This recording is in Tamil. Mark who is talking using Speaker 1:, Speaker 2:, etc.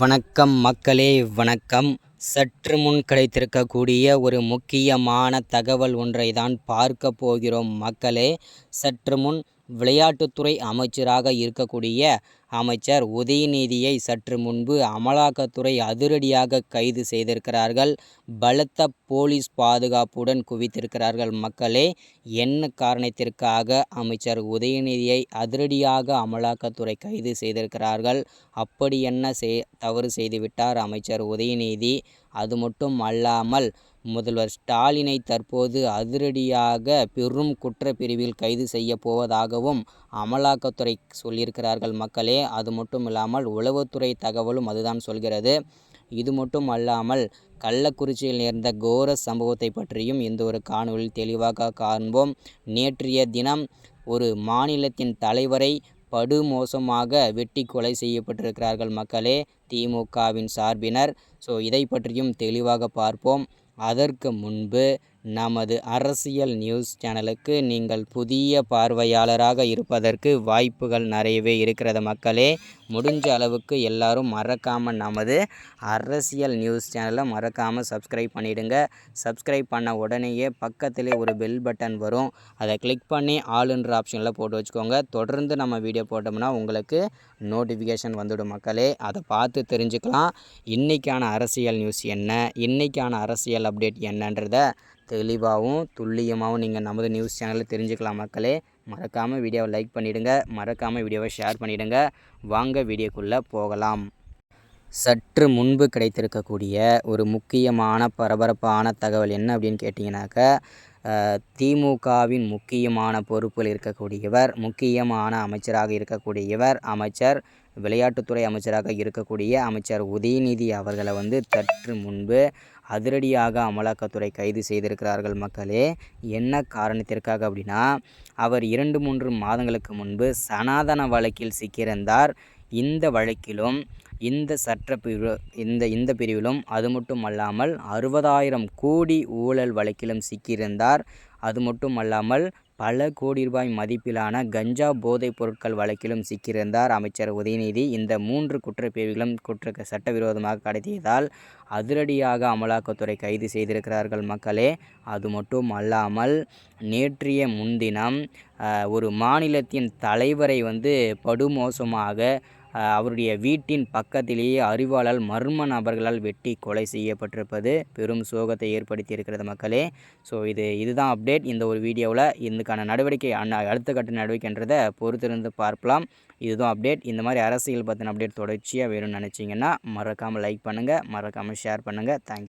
Speaker 1: வணக்கம் மக்களே வணக்கம். சற்று முன் கிடைத்திருக்கக்கூடிய ஒரு முக்கியமான தகவல் ஒன்றை தான் பார்க்க போகிறோம் மக்களே. சற்று முன் விளையாட்டுத்துறை அமைச்சராக இருக்கக்கூடிய அமைச்சர் உதயநிதியை சற்று முன்பு அமலாக்கத்துறை அதிரடியாக கைது செய்திருக்கிறார்கள். பலத்த போலீஸ் பாதுகாப்புடன் குவித்திருக்கிறார்கள். மக்களே என்ன காரணத்திற்காக அமைச்சர் உதயநிதியை அதிரடியாக அமலாக்கத்துறை கைது செய்திருக்கிறார்கள்? அப்படி என்ன செய் தவறு செய்துவிட்டார் அமைச்சர் உதயநிதி. அது மட்டும் அல்லாமல் முதல்வர் ஸ்டாலினை தற்போது அதிரடியாக பெரும் குற்றப்பிரிவில் கைது செய்ய போவதாகவும் அமலாக்கத்துறை சொல்லியிருக்கிறார்கள் மக்களே. அது மட்டும் இல்லாமல் உளவுத்துறை தகவலும் அதுதான் சொல்கிறது. இது மட்டும் அல்லாமல் கள்ளக்குறிச்சியில் நேர்ந்த கோர சம்பவத்தை பற்றியும் இந்த ஒரு காணொலியில் தெளிவாக காண்போம். நேற்றைய தினம் ஒரு மாநிலத்தின் தலைவரை படுமோசமாக வெட்டி கொலை செய்யப்பட்டிருக்கிறார்கள் மக்களே. திமுகவின் சார்பினர். ஸோ இதை பற்றியும் தெளிவாக பார்ப்போம். அதற்கு முன்பு நமது அரசியல் நியூஸ் சேனலுக்கு நீங்கள் புதிய பார்வையாளராக இருப்பதற்கு வாய்ப்புகள் நிறையவே இருக்கிறது மக்களே. முடிஞ்ச அளவுக்கு எல்லாரும் மறக்காமல் நமது அரசியல் நியூஸ் சேனலை மறக்காமல் சப்ஸ்கிரைப் பண்ணிவிடுங்க சப்ஸ்கிரைப் பண்ண உடனேயே பக்கத்திலே ஒரு பெல் பட்டன் வரும். அதை கிளிக் பண்ணி ஆளுன்ற ஆப்ஷனில் போட்டு வச்சுக்கோங்க. தொடர்ந்து நம்ம வீடியோ போட்டோம்னா உங்களுக்கு நோட்டிஃபிகேஷன் வந்துடும் மக்களே. அதை பார்த்து தெரிஞ்சுக்கலாம். இன்றைக்கான அரசியல் நியூஸ் என்ன? இன்றைக்கான அரசியல் அப்டேட் என்னன்றதை தெளிவாகவும் துல்லியமாகவும் நீங்கள் நமது நியூஸ் சேனலில் தெரிஞ்சுக்கலாம் மக்களே. மறக்காமல் வீடியோவை லைக் பண்ணிவிடுங்க மறக்காமல் வீடியோவை ஷேர் பண்ணிவிடுங்க வாங்க வீடியோக்குள்ளே போகலாம். சற்று முன்பு கிடைத்திருக்கக்கூடிய ஒரு முக்கியமான பரபரப்பான தகவல் என்ன அப்படின்னு கேட்டிங்கனாக்கா திமுகவின் முக்கியமான பொறுப்பில் இருக்கக்கூடியவர் முக்கியமான அமைச்சராக இருக்கக்கூடியவர் அமைச்சர் விளையாட்டுத்துறை அமைச்சராக இருக்கக்கூடிய அமைச்சர் உதயநிதி அவர்களை வந்து சற்று முன்பு அதிரடியாக அமலாக்கத்துறை கைது செய்திருக்கிறார்கள் மக்களே. என்ன காரணத்திற்காக அப்படின்னா அவர் இரண்டு மூன்று மாதங்களுக்கு முன்பு சனாதன வழக்கில் சிக்கியிருந்தார். இந்த வழக்கிலும் இந்த சட்ட பிரிவு இந்த இந்த பிரிவிலும் அது மட்டும் அல்லாமல் அறுபதாயிரம் கோடி ஊழல் வழக்கிலும் சிக்கியிருந்தார். அது மட்டும் அல்லாமல் பல கோடி ரூபாய் மதிப்பிலான கஞ்சா போதைப் பொருட்கள் வழக்கிலும் சிக்கியிருந்தார் அமைச்சர் உதயநிதி. இந்த மூன்று குற்றப்பிரிவுகளும் குற்ற சட்டவிரோதமாக கடத்தியதால் அதிரடியாக அமலாக்கத்துறை கைது செய்திருக்கிறார்கள் மக்களே. அது மட்டும் அல்லாமல் நேற்றைய முன்தினம் ஒரு மாநிலத்தின் தலைவரை வந்து படுமோசமாக அவருடைய வீட்டின் பக்கத்திலேயே அறிவாளால் மர்ம நபர்களால் வெட்டி கொலை செய்யப்பட்டிருப்பது பெரும் சோகத்தை ஏற்படுத்தி இருக்கிறது மக்களே. ஸோ இது இதுதான் அப்டேட் இந்த ஒரு வீடியோவில். இதுக்கான நடவடிக்கை அடுத்த கட்ட நடவடிக்கைன்றதை பொறுத்திருந்து பார்க்கலாம் இதுதான் அப்டேட் இந்த மாதிரி அரசியல் பற்றின அப்டேட் தொடர்ச்சியாக வேணும்னு நினச்சிங்கன்னா மறக்காமல் லைக் பண்ணுங்கள் மறக்காமல் ஷேர் பண்ணுங்கள் தேங்க்யூ